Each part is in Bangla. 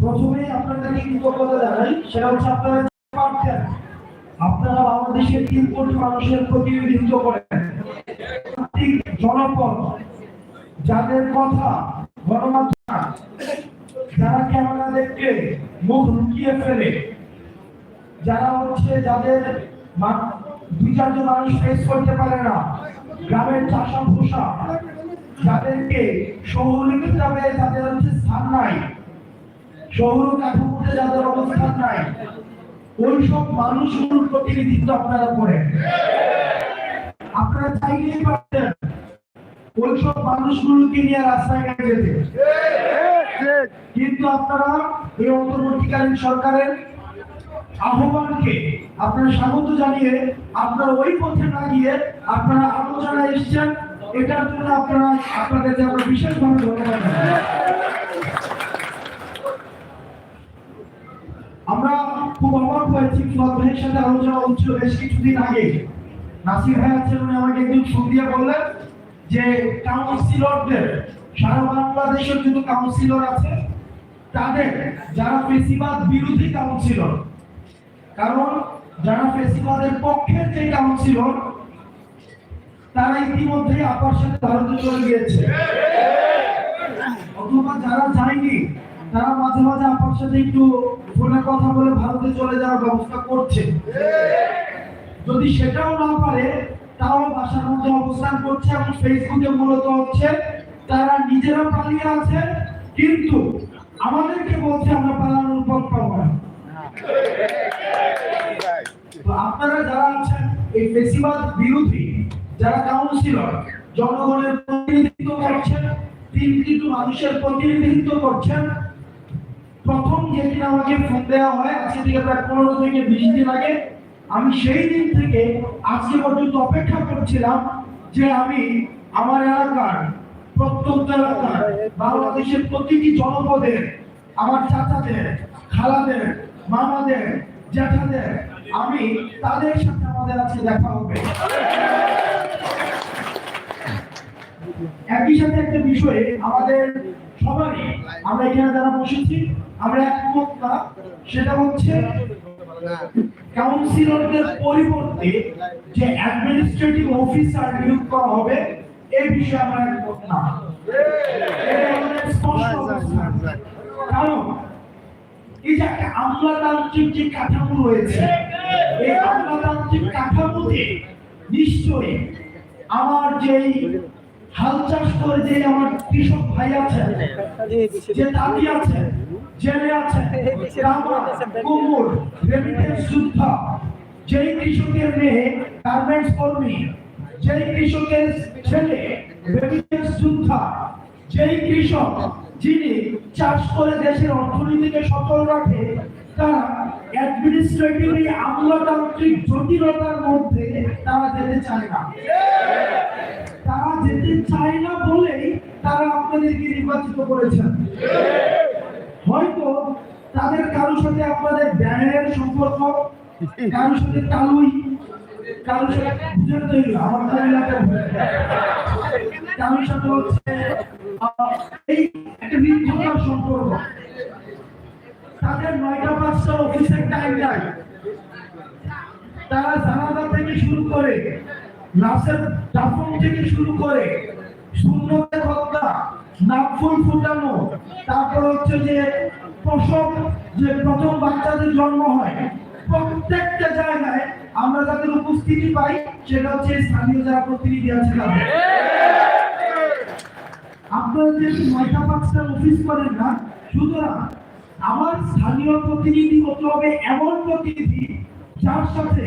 প্রথমেই আপনাদেরকে কৃতজ্ঞতা জানাই? সেটা হচ্ছে আপনারা আপনারা বাংলাদেশের তিন কোটি মানুষের প্রতিনিধিত্ব করেন। জনপদ, যাদের কথা গণমাধ্যম, যারা ক্যামেরা দেখে মুখ লুকিয়ে ফেলে, যারা হচ্ছে যাদের দুই চারজন মানুষ ফেস করতে পারে না, গ্রামের চাষা ভূষা যাদেরকে শহরে কিতাবে তাদের হচ্ছে স্থান নাই শহর কাঠামোতে যাদের অবস্থান নাই ওই সব মানুষগুলোর প্রতিনিধিত্ব আপনারা করেন। আপনারা চাইলেই পারতেন ওই সব মানুষগুলোকে নিয়ে কিন্তু আপনারা এই অন্তর্বর্তীকালীন সরকারের আহ্বানকে আপনারা স্বাগত জানিয়ে আপনারা ওই পথে না গিয়ে আপনারা আলোচনায় এসেছেন, এটার জন্য আপনারা আপনাদেরকে আমরা বিশেষভাবে ধন্যবাদ জানাই। আমরা অবাক ফুয়াদ সাথে আলোচনা হচ্ছিল বেশ কিছুদিন আগে। নাসির ভাই আছেন উনি আমাকে একদিন ফোন দিয়ে বললেন যে, কাউন্সিলরদের, সারা বাংলাদেশের যত কাউন্সিলর আছে। তাদের, যারা ফেসিবাদ বিরোধী কাউন্সিলর, কারণ যারা ফেসিবাদের পক্ষের যে কাউন্সিলর, তারা ইতিমধ্যে আপার সাথে ভারতে চলে গিয়েছে। অথবা যারা যায়নি তারা মাঝে মাঝে আপার সাথে একটু ফোনে কথা বলে ভারতে চলে যাওয়ার ব্যবস্থা করছে। যদি সেটাও না পারে, তাও বাসার মধ্যে অবস্থান করছে এবং ফেসবুকে মূলত হচ্ছে তারা নিজেরা পালিয়ে আছে, কিন্তু আমাদেরকে বলছে আমরা পালানোর পথ পাবো না। আপনারা যারা আছেন, এই ফেসিবাদ বিরোধী, যারা কাউন্সিলর, জনগণের প্রতিনিধিত্ব করছেন তিন কিন্তু মানুষের প্রতিনিধিত্ব করছেন প্রথম যেদিন আমাকে ফোন দেওয়া হয়, আজকে থেকে প্রায় পনেরো থেকে বিশ দিন আগে, আমি সেই দিন থেকে আজকে পর্যন্ত অপেক্ষা করছিলাম যে আমি আমার এলাকার, প্রত্যন্ত এলাকার, বাংলাদেশের প্রতিটি জনপদের, আমার চাচাদের, খালাদের, মামাদের, জ্যাঠাদের, আমি তাদের সাথে আমাদের আজকে দেখা হবে। একই সাথে একটা বিষয়ে আমাদের সবারই আমরা এখানে যারা বসেছি আমরা একমত না, সেটা হচ্ছে কাউন্সিলরদের পরিবর্তে যে অ্যাডমিনিস্ট্রেটিভ অফিসার নিয়োগ করা হবে এই বিষয়ে আমরা একমত না। কারণ এই যে একটা আমলাতান্ত্রিক যে কাঠামো রয়েছে, এই আমলাতান্ত্রিক কাঠামোতে নিশ্চয়ই আমার যেই হাল চাষ করে যে আমার কৃষক ভাই আছেন, যে দাবি আছে জেলে আছে কুমুর রেমিটেন্স যোদ্ধা। যেই কৃষকের মেয়ে গার্মেন্টস কর্মী যেই কৃষকের ছেলে রেমিটেন্স যোদ্ধা। যেই কৃষক যিনি চাষ করে দেশের অর্থনীতিকে সফল রাখে তারা অ্যাডমিনিস্ট্রেটিভলি আমলাতান্ত্রিক জটিলতার মধ্যে তারা যেতে চায় না। তারা যেতে চায় না বলেই তারা আপনাদেরকে নির্বাচিত করেছেন। হয়তো তাদের কারোর সাথে আপনাদের ব্যানের সম্পর্ক, কারোর সাথে তালুই কারোর সাথে আমার। কারোর সাথে হচ্ছে এই একটা নির্ভরতার সম্পর্ক তাদের নয়টা পাঁচটা অফিসের টাইম নাই তারা জানাজা থেকে শুরু করে লাশের দাফন থেকে শুরু করে নাকফুল ফুটানো। তারপর হচ্ছে যে প্রসব, যে প্রথম বাচ্চাদের জন্ম হয়, প্রত্যেকটা জায়গায় আমরা যাদের উপস্থিতি পাই, সেটা হচ্ছে স্থানীয় যারা প্রতিনিধি আছে আপনারা যে নয়টা পাঁচটা অফিস করেন না, সুতরাং আমার স্থানীয় প্রতিনিধি হতে হবে এমন প্রতিনিধি যার সাথে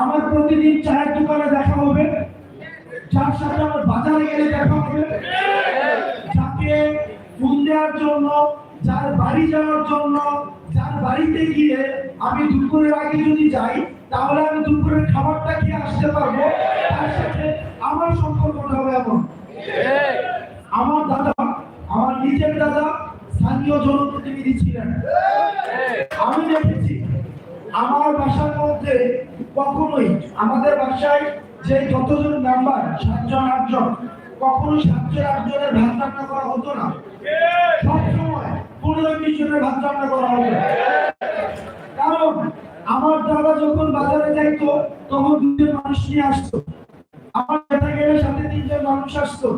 আমার প্রতিদিন চায়ের দোকানে দেখা হবে, যার সাথে আমার বাজারে গেলে দেখা হবে। দেওয়ার জন্য, যার বাড়ি যাওয়ার জন্য, যার বাড়িতে গিয়ে আমি দুপুরের আগে যদি যাই, তাহলে আমি দুপুরের খাবারটা খেয়ে আসতে পারব। তার সাথে আমার সম্পর্কটা হবে এমন। আমার দাদা, আমার নিজের দাদা স্থানীয় জনপ্রতিনিধি ছিলেন। আমি দেখেছি, আমার বাসার মধ্যে কখনোই আমাদের বাসায় যে যতজন মেম্বার সাতজন, আটজন কখনো সাতজন আটজনের ভাত রান্না করা হতো না। সব সময় পনেরো বিশ জনের ভাত রান্না করা হবে কারণ আমার দাদা যখন বাজারে তখন দুজন মানুষ নিয়ে আসতো। আমার গেলে সাথে তিনজন মানুষ আসতো।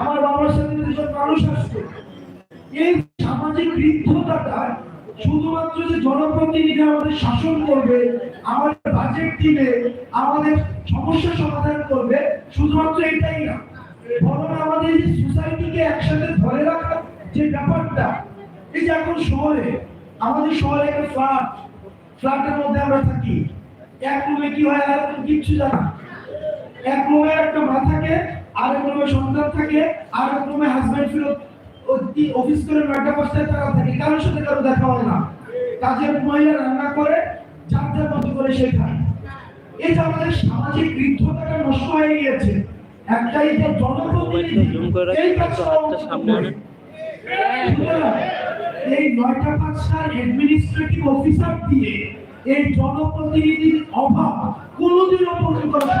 আমার বাবার সাথে দুজন মানুষ আসতো। এই সামাজিক ঋদ্ধতাটা শুধুমাত্র যে জনপ্রতিনিধি আমাদের শাসন করবে, আমাদের বাজেট দিবে, আমাদের সমস্যা সমাধান করবে, শুধুমাত্র এটাই না। আর এক রুমে একটা ফেরত অফিস করে তারা কারোর সাথে কারও দেখা হয় না। কাজের মহিলা রান্না করে যার মতো করে সে এই যে আমাদের সামাজিক ঋদ্ধতাটা নষ্ট হয়ে গিয়েছে একটাই যে জনপ্রতিনিধি এই সামনে নয়টা পাঁচটার অ্যাডমিনিস্ট্রেটিভ অফিসার দিয়ে এই জনপ্রতিনিধির অভাব কোনোদিনও পূরণ করা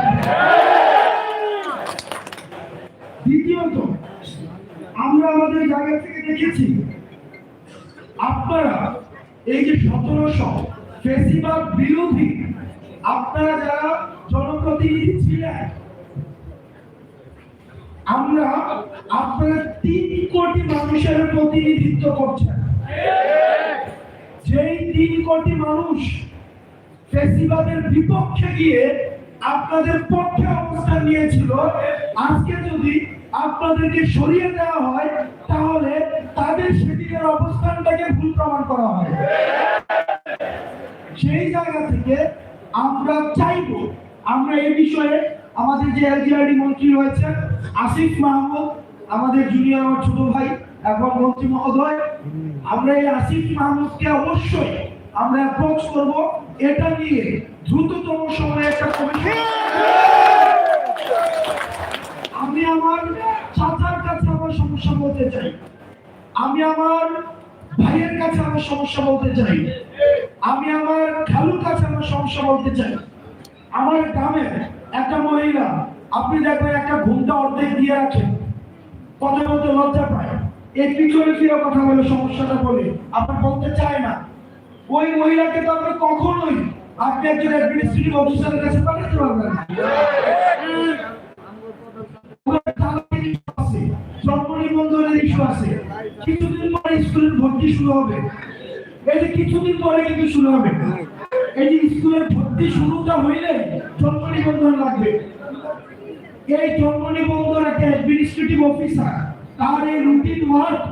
দ্বিতীয়ত আমরা আমাদের জায়গা থেকে দেখেছি আপনারা এই যে সতেরোশো ফেসিবাদ বিরোধী আপনারা যারা জনপ্রতিনিধি ছিলেন আমরা আপনারা তিন কোটি মানুষের প্রতিনিধিত্ব করছেন। যেই তিন কোটি মানুষ ফেসিবাদের বিপক্ষে গিয়ে আপনাদের পক্ষে অবস্থান নিয়েছিল, আজকে যদি আপনাদেরকে সরিয়ে দেওয়া হয়, তাহলে তাদের সেদিনের অবস্থানটাকে ভুল প্রমাণ করা হয়। সেই জায়গা থেকে আমরা চাইব, আমরা এ বিষয়ে আমাদের যে এলজিআরডি মন্ত্রী রয়েছেন, আসিফ মাহমুদ, আমাদের জুনিয়র আমার ছোট ভাই এবং মন্ত্রী মহোদয়, আমরা এই আসিফ মাহমুদকে অবশ্যই আমরা অ্যাপ্রোচ করব। এটা নিয়ে দ্রুততম সময়ে একটা কমিশন আমি আমার চাচার কাছে আমার সমস্যা বলতে চাই। আমি আমার ভাইয়ের কাছে আমার সমস্যা বলতে চাই। আমি আমার খালুর কাছে আমার সমস্যা বলতে চাই। আমার গ্রামের একটা মহিলা, আপনি দেখবেন একটা ঘুমটা অর্ধেক দিয়ে রাখেন। কথা বলতে লজ্জা পায়। এই পিছনে ফিরে কথা বলে সমস্যাটা বলে? আপনার বলতে চায় না। ওই মহিলাকে তো আপনি কখনোই আপনি একজন অ্যাডমিনিস্ট্রেটিভ অফিসারের কাছে পাঠাতে পারবেন না। কিছুদিন পরে স্কুলের ভর্তি শুরু হবে। এই যে কিছুদিন পরে কিন্তু শুরু হবে। এই স্কুলের ভর্তি শুরুটা হইলে জন্ম নিবন্ধন লাগবে। এই জন্ম নিবন্ধন একটা অ্যাডমিনিস্ট্রেটিভ অফিসার তার এই রুটিন ওয়ার্ক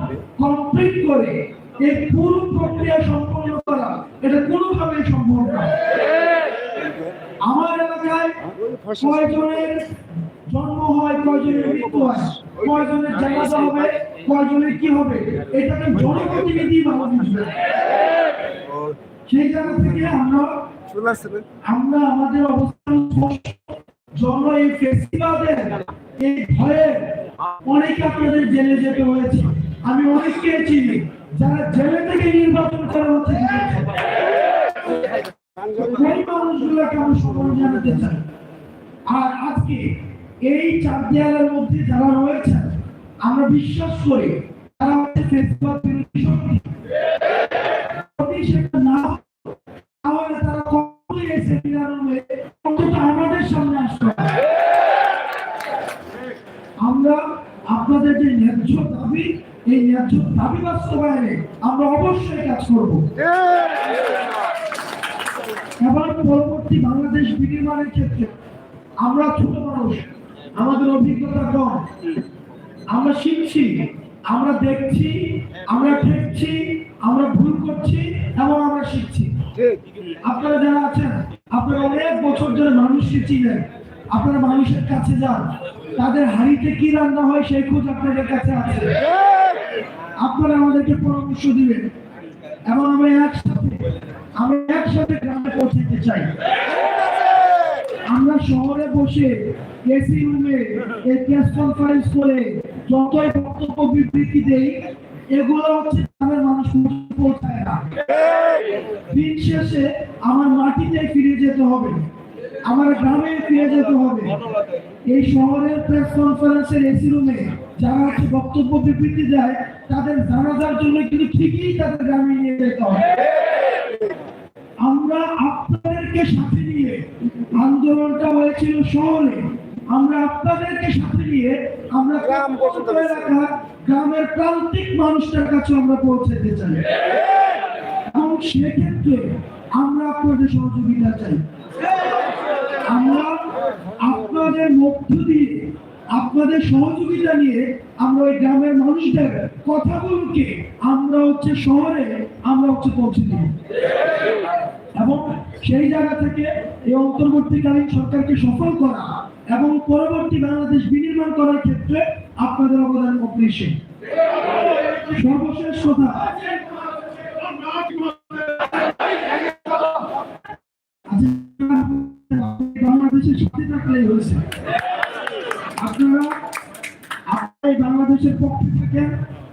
কমপ্লিট করে এই পুরো প্রক্রিয়া সম্পন্ন করা। এটা কোনোভাবেই সম্ভব না। আমার এলাকায় কয়জনের জন্ম হয়, কয়জনের মৃত্যু হয়, কয়জনের জানাজা হবে, কয়জনের কি হবে এটাকে জনপ্রতিনিধি বুঝবে সেই জায়গা থেকে আমরা আমরা আমাদের অবস্থান স্পষ্ট। জন এই ফেস্টিভালের এই ভয়ে অনেকে আপনাদের জেলে যেতে হয়েছে। আমি অনেককে চিনি যারা জেলে থেকে নির্বাচন করা হচ্ছে সেই মানুষগুলোকে আমি সম্মান জানাতে চাই। আর আজকে এই চার দেয়ালের মধ্যে যারা রয়েছেন আমরা বিশ্বাস করি তারা হচ্ছে ফেসবুক বিরোধী শক্তি। বাস্তবায়নে আমরা অবশ্যই কাজ করব। এবার পরবর্তী বাংলাদেশ বিনির্মাণের ক্ষেত্রে আমরা ছোট মানুষ, আমাদের অভিজ্ঞতা কম। আমরা শিখছি, আমরা দেখছি, আমরা ঠেকছি, আমরা ভুল করছি এবং আমরা শিখছি। আপনারা যারা আছেন, আপনারা অনেক বছর ধরে মানুষকে চিনেন, আপনারা মানুষের কাছে যান, তাদের হাড়িতে কি রান্না হয় সেই খোঁজ আপনাদের কাছে আছে। আপনারা আমাদেরকে পরামর্শ দিবেন। এবং আমরা একসাথে আমরা একসাথে গ্রামে পৌঁছাতে চাই। আমরা শহরে বসে এসি রুমে এই প্রেস কনফারেন্স করে যতই বক্তব্য বিবৃতি দেই, এগুলো হচ্ছে গ্রামের মানুষ পৌঁছায় না। দিন শেষে আমার মাটিতে ফিরে যেতে হবে। আমার গ্রামে ফিরে যেতে হবে। এই শহরের প্রেস কনফারেন্সের এসি রুমে যারা হচ্ছে বক্তব্য বিবৃতি দেয় তাদের জানাজার জন্য কিন্তু ঠিকই তাদের গ্রামে নিয়ে যেতে হবে। আমরা আপনাদেরকে সাথে নিয়ে আন্দোলনটা হয়েছিল শহরে। আমরা আপনাদেরকে সাথে নিয়ে আমরা গ্রাম গ্রামের প্রান্তিক মানুষটার কাছে আমরা পৌঁছাতে চাই। এবং সেক্ষেত্রে আমরা আপনাদের সহযোগিতা চাই। আমরা আপনাদের মধ্য দিয়ে, আপনাদের সহযোগিতা নিয়ে আমরা ওই গ্রামের মানুষদের কথা কথাগুলোকে আমরা হচ্ছে শহরে, আমরা হচ্ছে পৌঁছে দিব। এবং সেই জায়গা থেকে এই অন্তর্বর্তীকালীন সরকারকে সফল করা এবং পরবর্তী বাংলাদেশ বিনির্মাণ করার ক্ষেত্রে আপনাদের অবদান অপরিসীম সর্বশেষ কথা হয়েছে আপনারা আপনারা বাংলাদেশের পক্ষে থাকেন,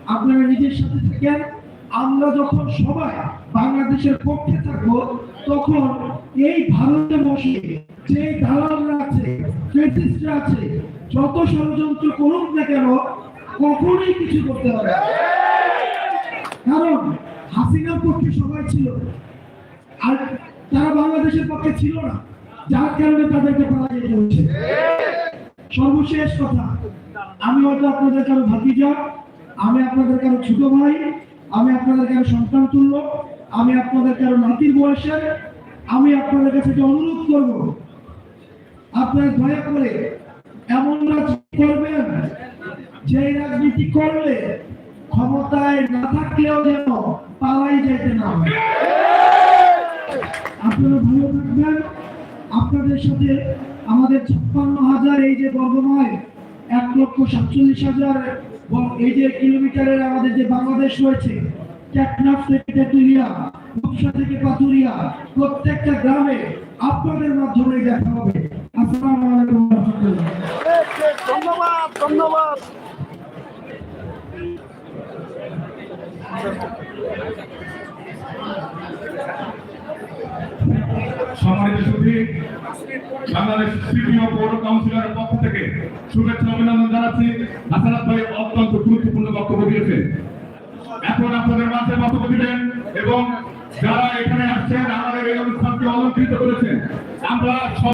আপনারা নিজের সাথে থাকেন। আমরা যখন সবাই বাংলাদেশের পক্ষে থাকব, তখন এই ভারতে বসে যে দালালরা আছে ফেসিস্টরা আছে, যত ষড়যন্ত্র করুক না কেন, কখনোই কিছু করতে পারে। কারণ হাসিনার পক্ষে সবাই ছিল। আর তারা বাংলাদেশের পক্ষে ছিল না। যার কারণে তাদেরকে পালা যেতে সর্বশেষ কথা, আমি হয়তো আপনাদের কারও ভাতিজা, আমি আপনাদের কারও ছোট ভাই, আমি আপনাদের কারও সন্তান তুল্য, আমি আপনাদের কারও নাতির বয়সের, আমি আপনাদের কাছে অনুরোধ করব। আপনারা দয়া করে এমন রাজনীতি করবেন যে রাজনীতি করলে ক্ষমতায় না থাকলেও যেন পালাই যেতে না হয়। আপনারা ভালো থাকবেন। আপনাদের সাথে আমাদের ছাপ্পান্ন হাজার এই যে বর্গময়, এক লক্ষ সাতচল্লিশ হাজার এই যে কিলোমিটারের আমাদের যে বাংলাদেশ রয়েছে, টেকনাফ থেকে পাথুরিয়া, প্রত্যেকটা গ্রামে আপনাদের মাধ্যমে দেখা হবে। ধন্যবাদ ধন্যবাদ। বাংলাদেশ সিপিও পৌর কাউন্সিলরের পক্ষ থেকে শুভেচ্ছা অভিনন্দন জানাচ্ছি। হাসানাত ভাই অত্যন্ত গুরুত্বপূর্ণ বক্তব্য দিয়েছেন। এখন আপনাদের মাঝে বক্তব্য এবং যারা এখানে আসছেন আমাদের এই অনুষ্ঠানকে অলঙ্কৃত করেছেন। আমরা